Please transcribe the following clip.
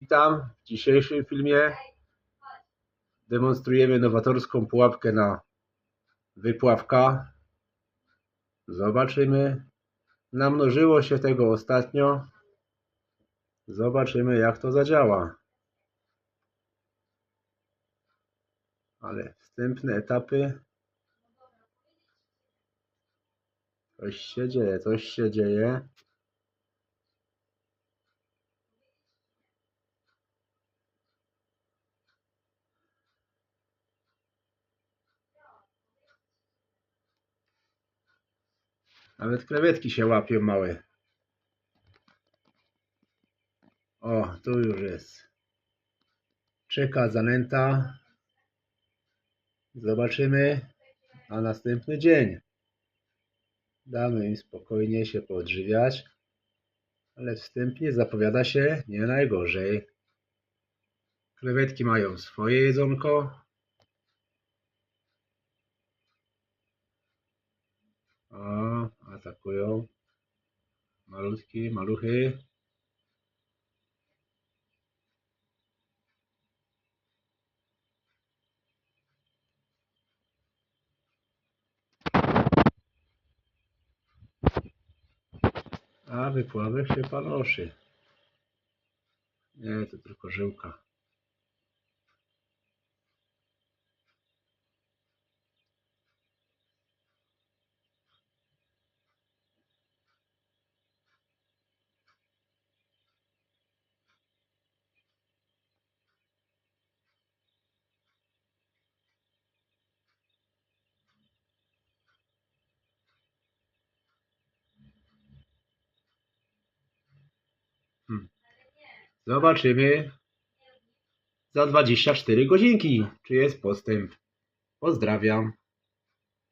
Witam. W dzisiejszym filmie demonstrujemy nowatorską pułapkę na wypławka. Zobaczymy. Namnożyło się tego ostatnio. Zobaczymy jak to zadziała. Ale wstępne etapy. Coś się dzieje, coś się dzieje. Nawet krewetki się łapią małe. O, tu już jest. Czeka zanęta. Zobaczymy na następny dzień. Damy im spokojnie się poodżywiać. Ale wstępnie zapowiada się nie najgorzej. Krewetki mają swoje jedzonko. O, atakują. Malutki, maluchy. A wypławek się panoszy. Nie, to tylko żyłka. Zobaczymy za 24 godzinki, czy jest postęp. Pozdrawiam.